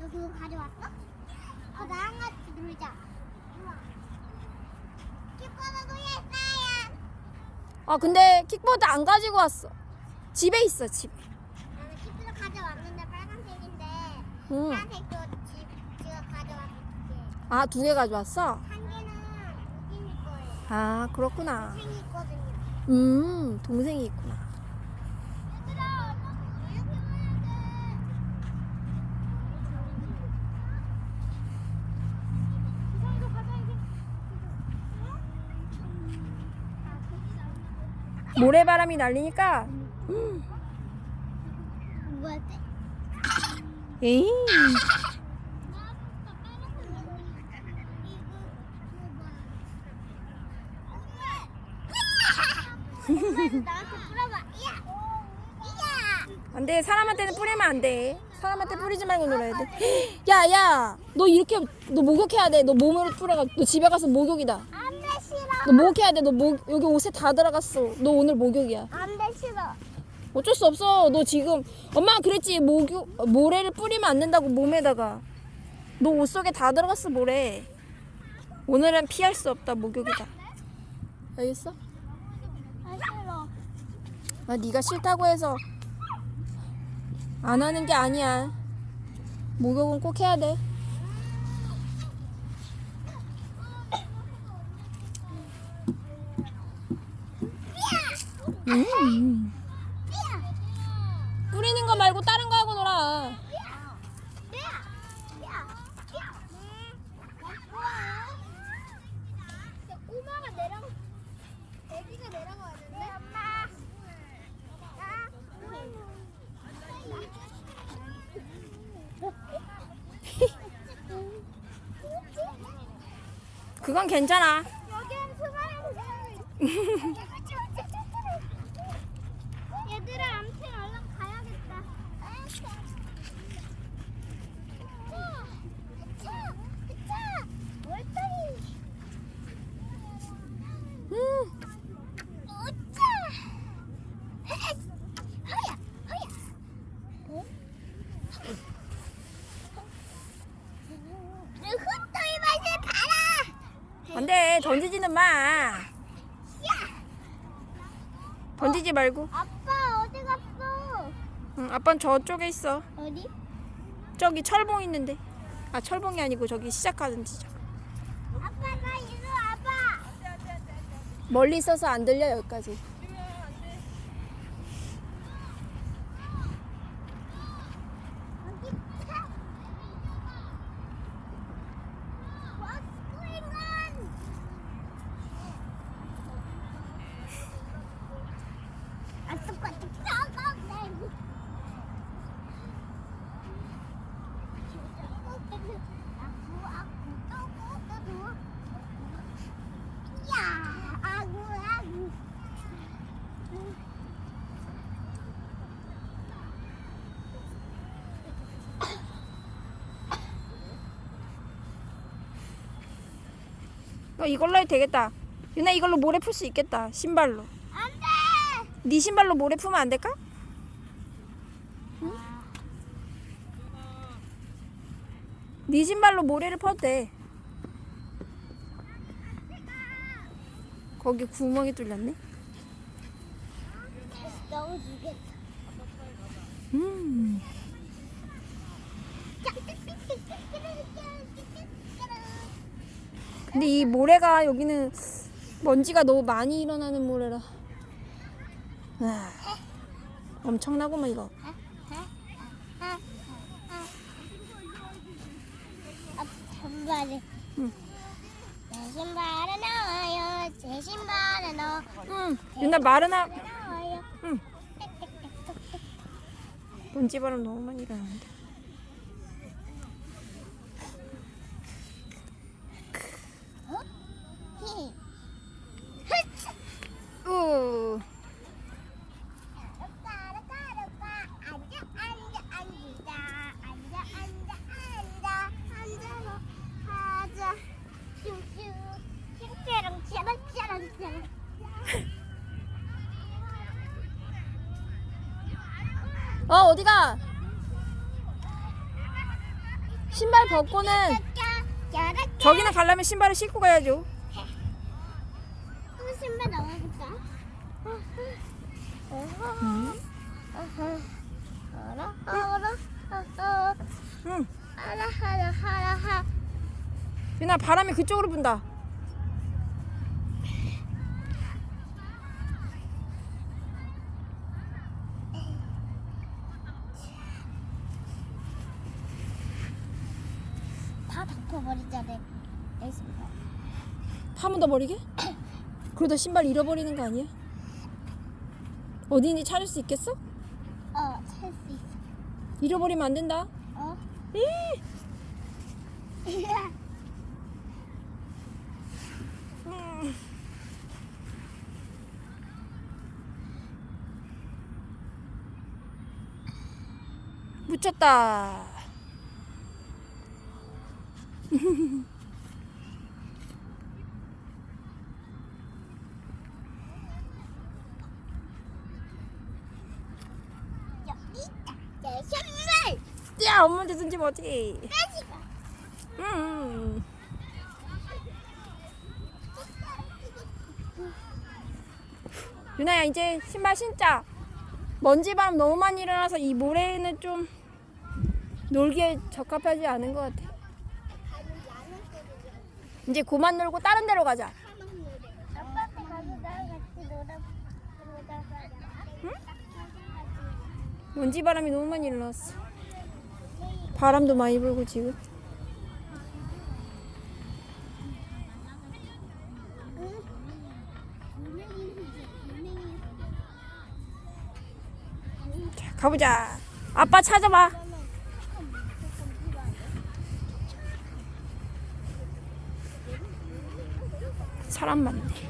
너 그거 가져왔어? 어, 나랑 같이 놀자. 우와. 키보드 구했어요. 아 근데 킥보드 안 가지고 왔어. 집에 있어 집에. 나는 키보드 가져왔는데 빨간색인데 응. 파란색도 집 제가 가져왔을게. 아 두 개 가져왔어? 한 개는 우진이 거예요. 아 그렇구나. 생이 있거든요. 음 동생이 있구나. 얘들아, 이렇게 해야 돼. 이상도 가자 이제. 모래바람이 날리니까. 뭐야? 에이. 나한테 풀어봐. 야, 야. 안돼 사람한테는 뿌리면 안 돼. 사람한테 뿌리지 말고 놀아야 돼. 야야 너 이렇게 너 목욕해야 돼. 너 몸으로 뿌려가. 너 집에 가서 목욕이다. 안 돼 싫어. 너 목욕해야 돼. 너 목 여기 옷에 다 들어갔어. 너 오늘 목욕이야. 안 돼 싫어. 어쩔 수 없어. 너 지금 엄마가 그랬지 목욕 모래를 뿌리면 안 된다고 몸에다가. 너 옷 속에 다 들어갔어 모래. 오늘은 피할 수 없다 목욕이다. 알겠어? 아 싫어. 아 네가 싫다고 해서 안 하는 게 아니야. 목욕은 꼭 해야 돼. 음. 뿌리는 거 말고 다른 거 하고 놀아. 그건 괜찮아 아무튼 얼른 가야겠다. 차, 차, 월터리. 음. 오차. 허야, 허야. 헛도이 맛을 봐라. 안돼 던지지는 마. 던지지 말고. 아빠 어디 갔어? 응, 아빠는 저쪽에 있어. 어디? 저기 철봉 있는데. 아 철봉이 아니고 저기 시작하는 지점. 아빠 나 이리 와봐. 멀리 있어서 안 들려 여기까지. 여기 차. What's going on? 아 똑같이 싸가네. 야, 아구 아구. 어, 이걸로 해도 되겠다. 유나 이걸로 모래 풀 수 있겠다. 신발로. 안 돼. 네 신발로 모래 풀면 안 될까? 응? 네 신발로 모래를 퍼도 돼. 거기 구멍이 뚫렸네. 너무 무게. 음. 근데 이 모래가 여기는 먼지가 너무 많이 일어나는 모래라. 아, 엄청나구만 이거. 응. 제 신발은 나와요. 제 신발은 너 응. 유나 마르나 나와요. 응. 먼지 바람 너무 많이 일어나는데. 히. 우. 까라 까라 까. 앉아 앉아 앉자. 앉아 앉아 앉아. 앉아서 하자. 슈슈. 슈슈랑 짜란 짜란 짜란. 어 어디가? 신발 벗고는. 저기는 가려면 신발을 신고 가야죠. 또 신발 나가볼까? 알아 알아 알아 응. 알아 알아 알아 알아. 유나 바람이 그쪽으로 분다. 다 덮어버리자 내. 내 신발. 한번더 버리게? 그러다 신발 잃어버리는 거 아니야? 어디인지 찾을 수 있겠어? 어, 찰수 있어. 잃어버리면 안 된다. 어? 이! 음. 묻혔다. 야, 엄마한테 던지면 어떡해. 음. 유나야 이제 신발 신자. 먼지바람 너무 많이 일어나서 이 모래는 좀 놀기에 적합하지 않은 것 같아. 이제 그만 놀고 다른 데로 가자. 응? 먼지 바람이 너무 많이 일어났어. 바람도 많이 불고 지금. 자, 가보자. 아빠 찾아봐. 사람 많네.